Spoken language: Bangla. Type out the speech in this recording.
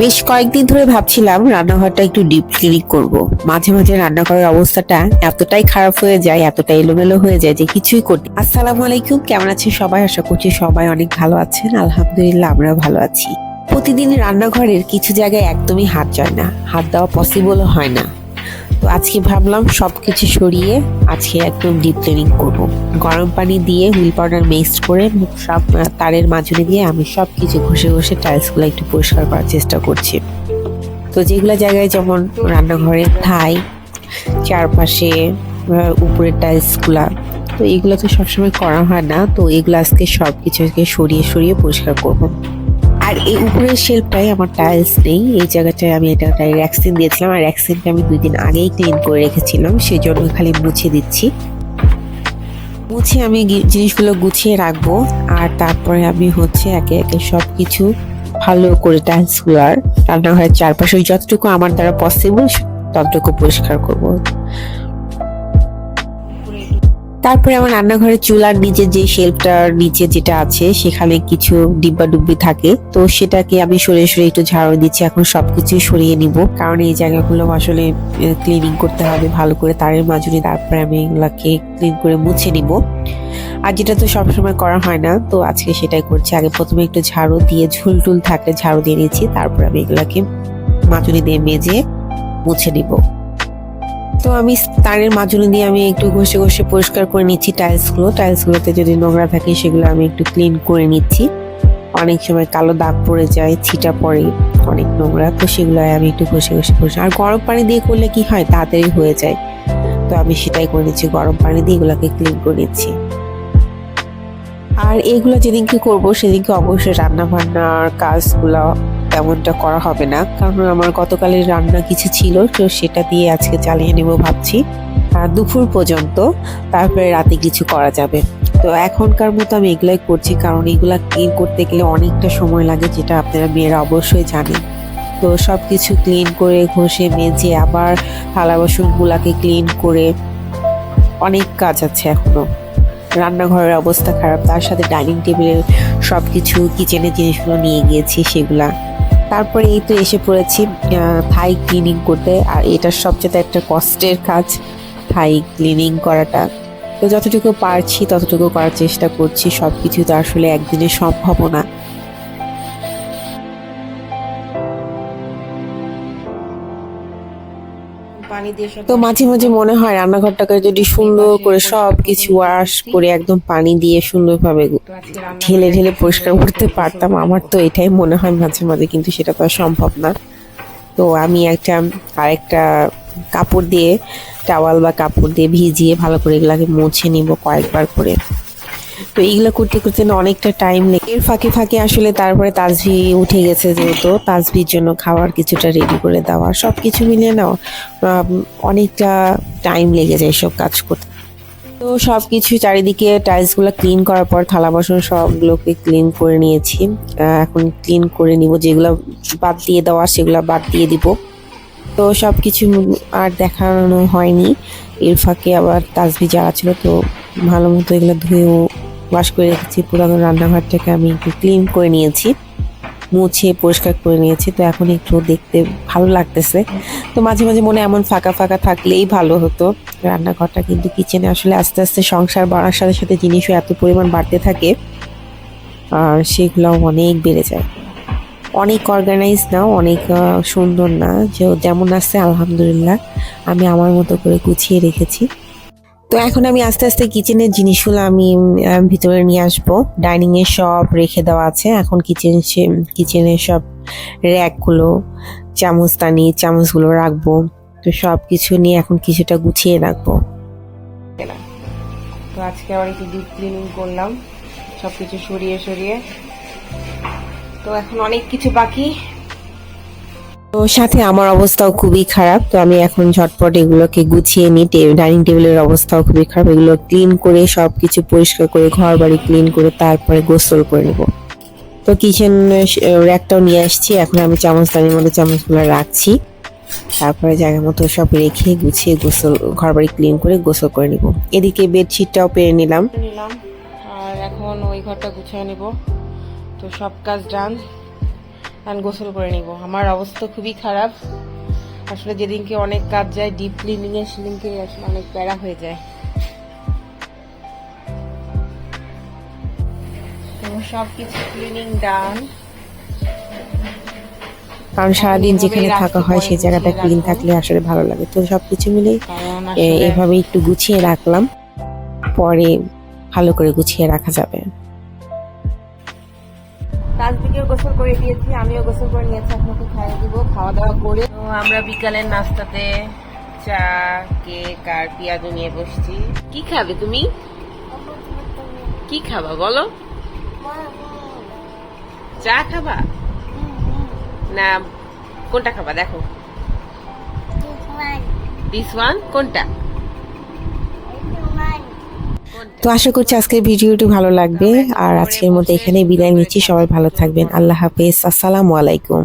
বেশ কয়েকদিন ধরে ভাবছিলাম রান্নাঘরটা একটু ডিপ ক্লিনিক করব। মাঝে মাঝে রান্নাঘরের অবস্থাটা এতটাই খারাপ হয়ে যায়, এতটাই এলোমেলো হয়ে যায় যে কিছুই করতে আসসালামু আলাইকুম, কেমন আছেন সবাই? আশা করছি সবাই অনেক ভালো আছেন। আলহামদুলিল্লাহ আমরা ভালো আছি। প্রতিদিন রান্নাঘরের কিছু জায়গায় একদমই হাত যায় না। হাত দেওয়া পসিবল হয় না। তো আজকে ভাবলাম সব কিছু সরিয়ে আজকে একদম ডিপ ক্লিনিং করব। গরম পানি দিয়ে হুইল পাউডার মিক্সড করে সব তারের মাঝুরে দিয়ে আমি সব কিছু ঘষে ঘষে টাইলসগুলো একটু পরিষ্কার করার চেষ্টা করছি তো যেগুলো জায়গায় যেমন রান্নাঘরে থাই চারপাশে উপরের টাইলসগুলা তো এগুলো তো সবসময় করা হয় না, তো এগুলো আজকে সব কিছুকে সরিয়ে সরিয়ে পরিষ্কার করব। আর এই উপরের শেলফটাই আমার টাইলস নেই। এই জায়গাটায় আমি এটা র্যাক্সিন দিয়েছিলাম। আর র্যাক্সিনটা আমি দুই দিন আগেই ক্লিন করে রেখেছিলাম। সেই জন্য খালি মুছে দিচ্ছি। মুছে আমি জিনিসগুলো গুছিয়ে রাখব। আর তারপরে আমি হচ্ছে একে একে সব কিছু ভালো করে টাইলসগুলো আর রান্নাঘরের চারপাশে যতটুকু আমার দ্বারা পসিবল ততটুকু পরিষ্কার করব। তারপরে আমার রান্নাঘরের চুলার নিচে যে শেলফটার নিচে যেটা আছে, সেখানে কিছু ডিব্বা ডুব্বি থাকে। তো সেটাকে আমি সরে সরে একটু ঝাড়ু দিচ্ছি। এখন সবকিছুই সরিয়ে নিব। কারণ এই জায়গাগুলো আসলে ক্লিনিং করতে হবে ভালো করে তারের মাজুরি। তারপরে আমি এগুলাকে ক্লিন করে মুছে নিব। আর যেটা তো সবসময় করা হয় না, তো আজকে সেটাই করছি। আগে প্রথমে একটু ঝাড়ু দিয়ে ঝুল টুল থাকলে ঝাড়ু দিয়ে নিচ্ছি। তারপর আমি এগুলাকে মাজুরি দিয়ে মেজে মুছে নিব। তো আমি তারের মাজুনি দিয়ে আমি একটু ঘষে ঘষে পরিষ্কার করে নিচ্ছি টাইলসগুলো। টাইলসগুলোতে যদি নোংরা থাকে সেগুলো আমি একটু ক্লিন করে নিচ্ছি। অনেক সময় কালো দাগ পড়ে যায়, ছিটা পড়ে, অনেক নোংরা। তো সেগুলো আমি একটু ঘষে ঘষে পরিষ্কার আর গরম পানি দিয়ে করলে কি হয়? তাড়াতাড়ি হয়ে যায়। তো আমি সেটাই করে নিচ্ছি, গরম পানি দিয়ে এগুলোকে ক্লিন করে নিচ্ছি। আর এগুলো যেদিনকে করব সেদিনকে অবশ্যই রান্না বান্নার কাজগুলো তেমনটা করা হবে না। কারণ আমার গতকালের রান্না কিছু ছিল, তো সেটা দিয়ে আজকে চালিয়ে নেব ভাবছি। আর দুপুর পর্যন্ত তারপরে রাতে কিছু করা যাবে। তো এখনকার মতো আমি এগুলাই করছি, কারণ এগুলা ক্লিন করতে গেলে অনেকটা সময় লাগে, যেটা আপনারা মেয়েরা অবশ্যই জানেন। তো সব কিছু ক্লিন করে ঘষে মেজে আবার থালা বাসনগুলাকে ক্লিন করে অনেক কাজ আছে এখনও রান্নাঘরের অবস্থা খারাপ, তার সাথে ডাইনিং টেবিলের সব কিছু কিচেনের জিনিসগুলো নিয়ে গিয়েছি, সেগুলা তারপরে এই তো এসে পড়েছি থাই ক্লিনিং করতে, আর এটা সবচেয়ে একটা কষ্টের কাজ, থাই ক্লিনিং করাটা। তো যতটুকু পারছি, ততটুকু করার চেষ্টা করছি সব কিছু তো আসলে একদিনে সম্ভব না। তো মাঝে মাঝে মনে হয় রান্নাঘরটাকে যদি সুন্দর করে সব কিছু ওয়াশ করে একদম পানি দিয়ে সুন্দরভাবে ঢেলে ঢেলে পরিষ্কার করতে পারতাম। আমার তো এটাই মনে হয় মাঝে মাঝে কিন্তু সেটা তো আর সম্ভব না। তো আমি একটা আরেকটা কাপড় দিয়ে টাওয়াল বা কাপড় দিয়ে ভিজিয়ে ভালো করে এগুলাকে মুছে নিব কয়েকবার করে। তো এইগুলো করতে করতে না অনেকটা টাইম লেগে এর ফাঁকে ফাঁকে আসলে তারপরে তাজভি উঠে গেছে যেহেতু। তাজভির জন্য খাওয়ার কিছুটা রেডি করে দেওয়া। সব কিছু মিলিয়ে নাও অনেকটা টাইম লেগে যায় সব কাজ করতে। তো সব কিছু চারিদিকে টাইলসগুলো ক্লিন করার পর থালা বাসন সবগুলোকে ক্লিন করে নিয়েছি। এখন ক্লিন করে নিব। যেগুলো বাদ দিয়ে দেওয়া, সেগুলো বাদ দিয়ে দিব। তো সব কিছু আর দেখানো হয়নি। এর ফাঁকে আবার তাজবি যারা ছিল, তো ভালো মতো এগুলো ধুয়েও ওয়াশ করে রেখেছি। পুরানো রান্নাঘরটাকে আমি একটু ক্লিন করে নিয়েছি। মুছে পরিষ্কার করে নিয়েছি। তো এখন একটু দেখতে ভালো লাগতেছে। তো মাঝে মাঝে মনে এমন ফাঁকা ফাঁকা থাকলেই ভালো হতো। রান্নাঘরটা কিন্তু কিচেনে আসলে আস্তে আস্তে সংসার বাড়ার সাথে সাথে জিনিসও এত পরিমাণ বাড়তে থাকে, আর সেগুলো অনেক বেড়ে যায়। অনেক অর্গানাইজ না, অনেক সুন্দর না। যেমন আছে, আলহামদুলিল্লাহ। আমি আমার মতো করে গুছিয়ে রেখেছি। তো এখন আমি আস্তে আস্তে কিচেনের জিনিসগুলো আমি ভিতরে নিয়ে আসব। ডাইনিং এ সব রেখে দেওয়া আছে। এখন কিচেন কিচেনের সব র্যাকগুলো চামচদানি, চামচগুলো রাখব। তো সব কিছু নিয়ে এখন কিছুটা গুছিয়ে রাখব। তো আজকে আবার একটু ডিপ ক্লিনিং করলাম। সব কিছু সরিয়ে সরিয়ে। তো এখন অনেক কিছু বাকি। তো সাথে আমার অবস্থাও খুবই খারাপ। তো আমি এখন ঝটপট এগুলোকে গুছিয়ে নিই। ডাইনিং টেবিলের অবস্থাও খুবই খারাপ। এগুলো ক্লিন করে সব কিছু পরিষ্কার করে ঘর বাড়ি ক্লিন করে তারপরে গোসল করে নেব। তো কিচেন র্যাকটাও নিয়ে আসছি। এখন আমি চামচদানির মধ্যে চামচগুলো রাখছি। তারপরে জায়গা মতো সব রেখে গুছিয়ে গোসল ঘর বাড়ি ক্লিন করে গোসল করে নিব। এদিকে বেডশিটটাও পেরে নিলাম। নিলাম। আর এখন ওই ঘরটা গুছিয়ে নেব। তো সব কাজ ডান। আমি গোসল করে নিব। আমার অবস্থা খুবই খারাপ। আসলে যেদিনকে অনেক কাজ যায় ডিপ ক্লিনিং এ সেদিনকে আসলে অনেক প্যারা হয়ে যায়। তো সব কিছু ক্লিনিং ডান কারণ সারাদিন যেখানে থাকা হয় সেই জায়গাটা ক্লিন থাকলে আসলে ভালো লাগে। তো সবকিছু মিলেই কারণ এ- আসলে এভাবে একটু গুছিয়ে রাখলাম। পরে ভালো করে গুছিয়ে রাখা যাবে। তাজদিকেও গোসল করে দিয়েছি আমিও গোসল করে নিয়েছি আপনাকে খাইয়ে দিব খাওয়া দাওয়া করে। তো আমরা বিকালের নাস্তাতে চা কেক আর পেঁয়াজু নিয়ে বসছি। কি খাবে তুমি? কি খাবা বলো? চা খাবা? না কোনটা খাবা দেখো। দিস ওয়ান কোনটা? তো আশা করছি আজকের ভিডিওটি ভালো লাগবে। আর আজকের মতো এখানে বিদায় নিচ্ছি। সবাই ভালো থাকবেন। আল্লাহ হাফেজ। আসসালামু আলাইকুম।